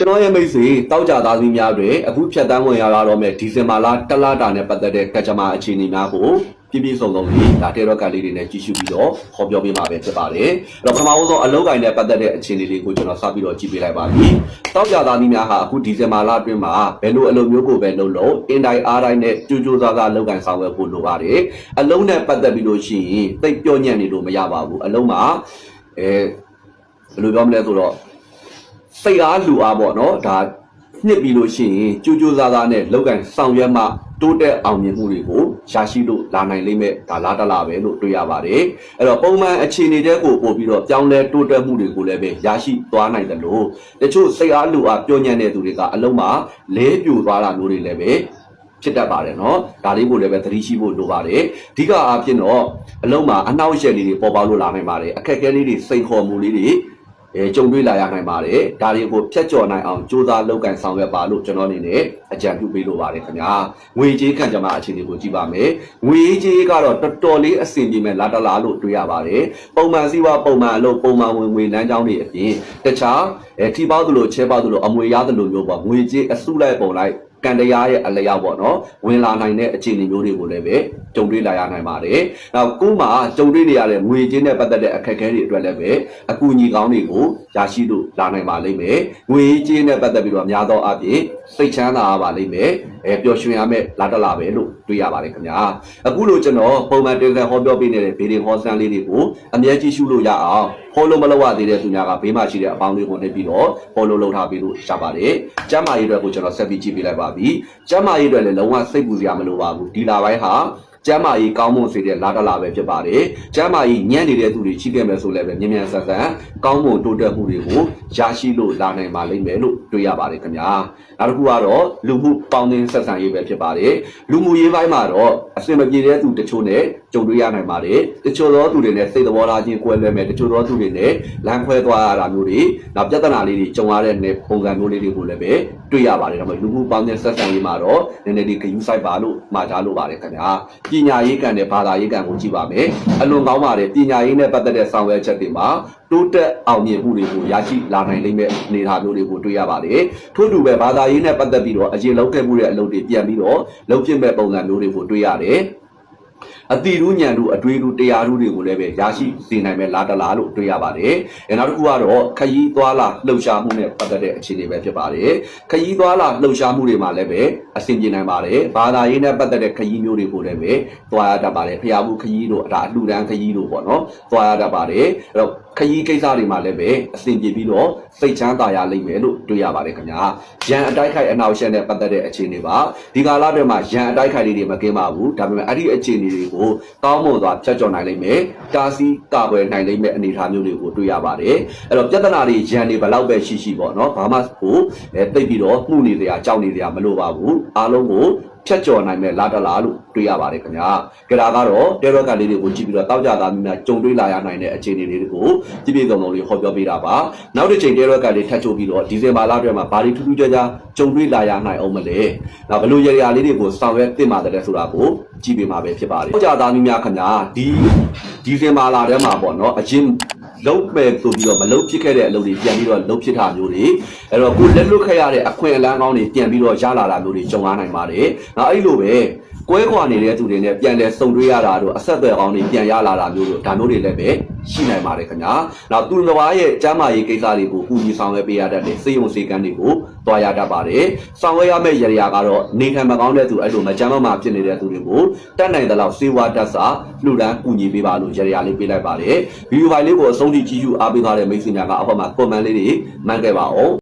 ကျွန်တော်ရဲ့မိတ်ဆွေတောက်ကြသားသမီးများတွေအခုဖြတ်တန်းဝင်ရတော့မဲ့ဒီဇင်ဘာလတလတာနဲ့ပတ်သက်တဲ့ကကြမ္မာအခြေအနေများကိုပြည့်ပြည့်စုံစုံလေးဒါတဲရော့ကလေးတွေနဲ့ကြည့်ရှုပြီးတော့ဟောပြောပေးမှာပဲဖြစ်ပါတယ်။အဲ့တော့ပထမဆုံးအလုပ်ကိုင်းနဲ့ပတ်သက်တဲ့အခြေအနေလေးကိုကျွန်တော်စပြီးတော့ကြည့်ပေးလိုက်ပါပြီ။တောက်ကြသားသမီးများဟာအခုဒီဇင်ဘာလအတွင်းမှာဘယ်လိုအလုပ်မျိုးကိုပဲလုပ်လို့အင်တိုင်းအားတိုင်းနဲ့ကြိုးကြိုးစားစားအလုပ်ကိုင်းဆောင်ရွက်ဖို့လိုပါတယ်။အလုံးနဲ့ပတ်သက်ပြီးလို့ရှိရင်သိပ်ပြောညံ့နေလို့မရပါဘူး။အလုံးမှာအဲဘယ်လိုပြောမလဲဆိုတော့ စိတ်အားလူအားပေါ့နော်ဒါနှစ်ပြီးလို့ရှိရင်ကြိုးကြိုးစားစားနဲ့လောက်ကန်ဆောင်ရွက်မှတိုးတက်အောင်မြင်မှုတွေကိုရရှိလို့လာနိုင်လိမ့်မယ်ဒါလားတလားပဲလို့တွေ့ရပါတယ်အဲ့တော့ပုံမှန်အခြေအနေတဲ့ကိုပို့ပြီးတော့ပြောင်းလဲတိုးတက်မှုတွေကိုလည်းပဲရရှိသွားနိုင်တယ်လို့တချို့စိတ်အားလူအားပြောညံ့တဲ့သူတွေကအလုံးမှာလဲပြိုသွားတာမျိုးတွေလည်းပဲဖြစ်တတ်ပါတယ်เนาะဒါလေးကိုလည်းပဲသတိရှိဖို့လိုပါတယ်အဓိကအားဖြင့်တော့အလုံးမှာအနှောက်အယှက်လေးတွေပေါ်ပေါက်လို့လာနိုင်ပါတယ်အခက်အခဲလေးတွေစိန်ခေါ်မှုလေးတွေ အဲကြုံတွေ့လာရနိုင်ပါတယ်ဒါတွေကိုဖျက်ကျော်နိုင်အောင်စူးစမ်းလုပ်ကင်ဆောင်ရွက်ပါလို့ကျွန်တော်အနေနဲ့အကြံပြုပေးလိုပါတယ်ခင်ဗျာငွေကြေးခံကြမှာအခြေအနေကိုကြည့်ပါမယ်ငွေကြေးကတော့တော်တော်လေးအဆင်ပြေမဲ့လာတလားလို့တွေ့ရပါတယ်ပုံမှန်စည်းဝါပုံမှန်အလုပ်ပုံမှန်ဝင်ငွေလမ်းကြောင်းတွေအပြင်တခြားအဲထိပေါက်သလိုချဲပေါက်သလိုအမွေရသလိုမျိုးပေါ့ငွေကြေးအစုလိုက်ပုံလိုက် ကန်တရားရဲ့အလျောက်ပေါ့နော်ဝင်လာနိုင်တဲ့အခြေအနေမျိုးတွေကိုလည်းပဲကြုံတွေ့လာရနိုင်ပါတယ်။နောက်ကိုယ်မှာကြုံတွေ့နေရတဲ့ငွေကြေးနဲ့ပတ်သက်တဲ့အခက်အခဲတွေအတွက်လည်းပဲအကူအညီကောင်းတွေကိုရရှိလို့လာနိုင်ပါလိမ့်မယ်။ငွေကြေးနဲ့ပတ်သက်ပြီးတော့များသောအားဖြင့်စိတ်ချမ်းသာပါလိမ့်မယ်။အဲပျော်ရွှင်ရမယ့်လာတလာပဲလို့တွေ့ရပါတယ်ခင်ဗျာ။အခုလိုကျွန်တော်ပုံမှန်တင်ဆက်ဟောပြောပေးနေတဲ့ဗီဒီယိုဟောစမ်းလေးတွေကိုအမြဲကြည့်ရှုလို့ရအောင် follow မလုပ်ရသေးတဲ့သူများကဘေးမှာရှိတဲ့အပေါင်းလေးကိုနှိပ်ပြီးတော့ follow လုပ်ထားပြီးလို့ရပါတယ်။ကျမ်းမာရေးအတွက်ကိုကျွန်တော်ဆက်ပြီးကြည့်ပေးလိုက်ပါပြီ။ကျမ်းမာရေးအတွက်လည်းလုံးဝစိတ်ပူစရာမလိုပါဘူး။ဒီလာပိုင်းဟာ ကျမ်းမာရေးကောင်းမွန်စေတဲ့လာတလာပဲဖြစ်ပါတယ်ကျမ်းမာရေးညံ့နေတဲ့သူတွေရှိခဲ့မယ်ဆိုလည်းပဲမြင်မြန်ဆန်ဆန်ကောင်းမွန်တိုးတက်မှုတွေကိုရရှိလို့လာနိုင်ပါလိမ့်မယ်လို့တွေးရပါတယ်ခင်ဗျာနောက်တစ်ခုကတော့လူမှုပေါင်းသင်းဆက်ဆံရေးပဲဖြစ်ပါတယ်လူမှုရေးပိုင်းမှာတော့အစင်မပြေတဲ့သူတချို့နဲ့ကြုံတွေ့ရနိုင်ပါတယ်တချို့သောသူတွေနဲ့စိတ်သဘောထားချင်းကွဲလွဲမယ်တချို့သောသူတွေနဲ့လမ်းခွဲသွားရတာမျိုးတွေနောက်ပြဿနာလေးတွေကြုံရတဲ့နယ်ပုံစံမျိုးလေးတွေကိုလည်းပဲတွေ့ရပါတယ်ဒါပေမဲ့လူမှုပေါင်းသင်းဆက်ဆံရေးမှာတော့နည်းနည်းလေးဂရုစိုက်ပါလို့မှာကြားလိုပါတယ်ခင်ဗျာပညာရေးကံနဲ့ဘာသာရေးကံကိုကြည့်ပါမယ်။အလွန်ကောင်းပါတယ်ပညာရေးနဲ့ပတ်သက်တဲ့ဆောင်ရွက်ချက်တွေမှာတိုးတက်အောင်မြင်မှုတွေကိုရရှိလာနိုင်လိမ့်မယ်အနေအထားမျိုးတွေကိုတွေ့ရပါတယ်။ထို့တူပဲဘာသာရေးနဲ့ပတ်သက်ပြီးတော့အရင်လောက်ခဲ့မှုတဲ့အလုပ်တွေပြန်ပြီးတော့လုပ်ဖြစ်မဲ့ပုံစံမျိုးတွေကိုတွေ့ရတယ်။ အတိရူးညံတို့အတွေးတို့တရားတို့တွေကိုလည်းပဲရရှိစေနိုင်မဲ့လာတလားလို့တွေ့ရပါတယ်။အဲနောက်တစ်ခုကတော့ခရီးသွားလာလှုပ်ရှားမှုနဲ့ပတ်သက်တဲ့အခြေအနေပဲဖြစ်ပါတယ်။ခရီးသွားလာလှုပ်ရှားမှုတွေမှာလည်းပဲအဆင်ပြေနိုင်ပါတယ်။ဘာသာရေးနဲ့ပတ်သက်တဲ့ခရီးမျိုးတွေကိုလည်းပဲသွားရတတ်ပါတယ်။ဖျားမှုခရီးတို့ဒါအလှူဒန်းခရီးတို့ပေါ့နော်။သွားရတတ်ပါတယ်။အဲ့တော့ခရီးကိစ္စတွေမှာလည်းပဲအဆင်ပြေပြီးတော့စိတ်ချမ်းသာရလိမ့်မယ်လို့တွေ့ရပါတယ်ခင်ဗျာ။ရန်အတိုက်ခိုက်အနောက်ရှက်နဲ့ပတ်သက်တဲ့အခြေအနေပါ။ဒီကာလအတွင်းမှာရန်အတိုက်ခိုက်လေးတွေမကင်းပါဘူး။ဒါပေမဲ့အဲ့ဒီအခြေအနေတွေကိုကောင်းမွန်စွာဖြတ်ကျော်နိုင်လိမ့်မယ်။တာစီကာကွယ်နိုင်လိမ့်မယ်အနေအထားမျိုးတွေကိုတွေ့ရပါတယ်။အဲ့တော့ပြဿနာတွေရန်တွေဘယ်လောက်ပဲရှိရှိပေါ့နော်။ဘာမှကိုအဲတိတ်ပြီးတော့မှုနေစရာကြောက်နေစရာမလိုပါဘူး။အားလုံးကို ဖြတ်ကျော်နိုင်မဲ့လာတလားလို့တွေ့ရပါတယ်ခင်ဗျာကြဒါကတော့တဲရော့ကလေးတွေကိုကြည့်ပြီးတော့တောက်ကြသားများကြုံတွေ့လာရနိုင်တဲ့အခြေအနေလေးတွေကိုကြည့်ပြကုံကုံလေးဟောပြောပေးတာပါနောက်တစ်ချိန်တဲရော့ကလေးထပ်ချိုးပြီးတော့ဒီဇင်ဘာလအတွင်းမှာဘာတွေထူးထူးခြားခြားကြုံတွေ့လာရနိုင်အောင်မလဲနောက်ဘလို့ရရလေးတွေကိုဆောင်ရွက်တင်ပါတယ်ဆိုတာကိုကြည့်ပေးမှာပဲဖြစ်ပါတယ်တောက်ကြသားများခင်ဗျာဒီဒီဇင်ဘာလထဲမှာပေါ့နော်အရင် လုံးမဲ့ဆိုပြီးတော့မလုံးဖြစ်ခဲ့တဲ့အလုပ်တွေပြန်ပြီးတော့လုံးဖြစ်တာမျိုးတွေအဲ့တော့ကိုလက်လွတ်ခဲ့ရတဲ့အခွင့်အလမ်းကောင်းတွေပြန်ပြီးတော့ရလာတာမျိုးတွေကြုံရနိုင်ပါတယ်။နောက်အဲ့လိုပဲ ကွဲခွာနေတဲ့သူတွေနဲ့ပြန်လဲစုံတွေ့ရတာတို့အဆက်အသွယ်ကောင်းတွေပြန်ရလာတာမျိုးတို့ဒါမျိုးတွေလည်းပဲရှိနိုင်ပါတယ်ခင်ဗျာ။နောက်သူတစ်ပါးရဲ့ကျမ်းမာရေးကိစ္စတွေကိုကူညီဆောင်ရွက်ပေးရတတ်တဲ့စေယုံစေကန်းတွေကိုတွားရတတ်ပါတယ်။ဆောင်ရွက်ရမယ့်ရရာကတော့နေခံမကောင်းတဲ့သူအဲ့လိုမကျမ်းမမာဖြစ်နေတဲ့သူတွေကိုတတ်နိုင်တဲ့လောက်စေဝါတက်စာလှူဒန်းကူညီပေးပါလို့ရရာလေးပေးလိုက်ပါတယ်။ဗီဒီယိုဖိုင်လေးကိုအဆုံးထိကြည့်ရှုအားပေးထားတဲ့မိတ်ဆွေများကအဖေမှာ comment လေးတွေမှန်းခဲ့ပါအောင်